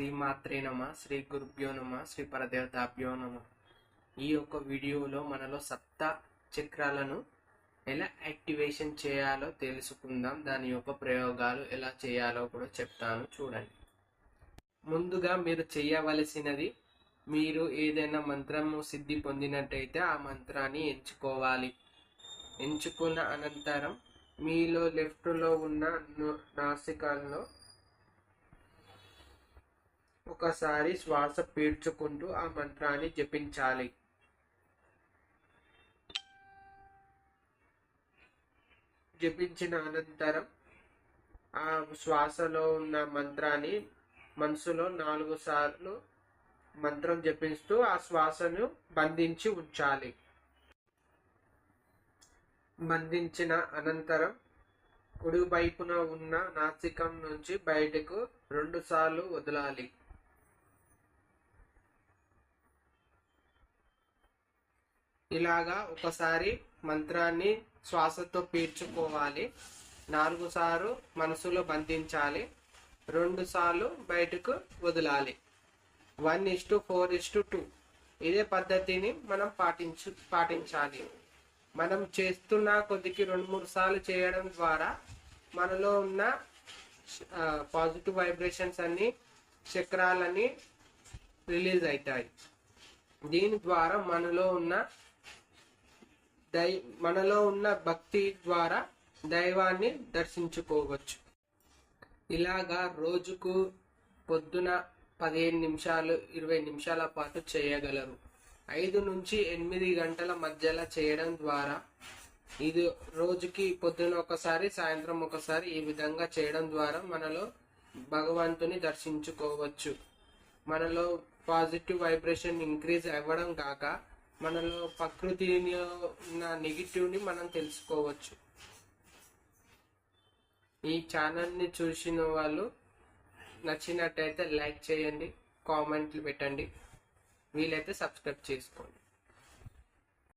శ్రీమాత్రే నమ శ్రీ గురుభ్యో నమ శ్రీ పరదేవతాభ్యో నమ. ఈ యొక్క వీడియోలో మనలో సప్త చక్రాలను ఎలా యాక్టివేషన్ చేయాలో తెలుసుకుందాం. దాని యొక్క ప్రయోగాలు ఎలా చేయాలో కూడా చెప్తాను చూడండి. ముందుగా మీరు చేయవలసినది మీరు ఏదైనా మంత్రము సిద్ధి పొందినట్టయితే ఆ మంత్రాన్ని ఎంచుకోవాలి. ఎంచుకున్న అనంతరం మీలో లెఫ్ట్లో ఉన్న నాసికాల్లో ఒకసారి శ్వాస పీడ్చుకుంటూ ఆ మంత్రాన్ని జపించాలి. జపించిన అనంతరం ఆ శ్వాసలో ఉన్న మంత్రాన్ని మనసులో నాలుగు సార్లు మంత్రం జపిస్తూ ఆ శ్వాసను బంధించి ఉంచాలి. బంధించిన అనంతరం కుడి వైపున ఉన్న నాసికం నుంచి బయటకు రెండు సార్లు వదలాలి. ఇలాగా ఒకసారి మంత్రాన్ని శ్వాసతో పీల్చుకోవాలి. నాలుగు సార్లు మనసులో బంధించాలి. రెండు సార్లు బయటకు వదలాలి. One is to four is to two. ఇదే పద్ధతిని మనం పాటించు పాటించాలి. మనం చేస్తున్న కొద్దికి రెండు మూడు సార్లు చేయడం ద్వారా మనలో ఉన్న పాజిటివ్ వైబ్రేషన్స్ అన్ని చక్రాలన్నీ రిలీజ్ అవుతాయి. దీని ద్వారా మనలో ఉన్న దై మనలో ఉన్న భక్తి ద్వారా దైవాన్ని దర్శించుకోవచ్చు. ఇలాగా రోజుకు పొద్దున పదిహేను నిమిషాలు ఇరవై నిమిషాల పాటు చేయగలరు. ఐదు నుంచి ఎనిమిది గంటల మధ్యలో చేయడం ద్వారా ఇది రోజుకి పొద్దున ఒకసారి సాయంత్రం ఒకసారి ఈ విధంగా చేయడం ద్వారా మనలో భగవంతుని దర్శించుకోవచ్చు. మనలో పాజిటివ్ వైబ్రేషన్ ఇంక్రీజ్ అవ్వడం కాక మనలో ప్రకృతిని ఉన్న నెగిటివ్ని మనం తెలుసుకోవచ్చు. ఈ ఛానల్ని చూసిన వాళ్ళు నచ్చినట్టయితే లైక్ చేయండి కామెంట్లు పెట్టండి. వీలైతే సబ్స్క్రైబ్ చేసుకోండి.